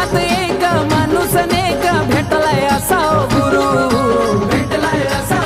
देशात एक माणूस नेक भेटलाय असा गुरु. भेटलाय असा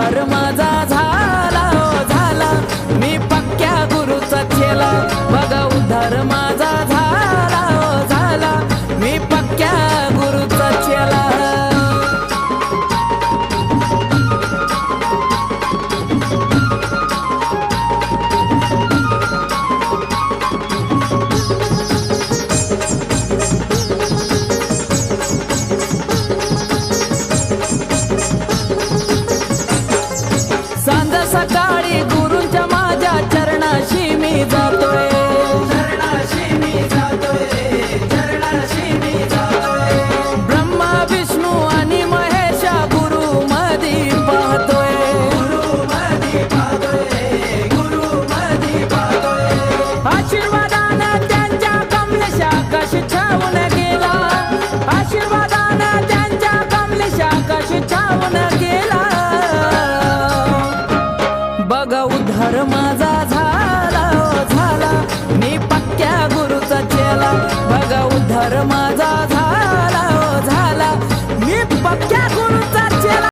व्यवहार माझा झाला हो, झाला. मी पक्क्या गुरुचा केला बघा उद्धार माझा essa casa. माझा झाला झाला. मी पक्क्या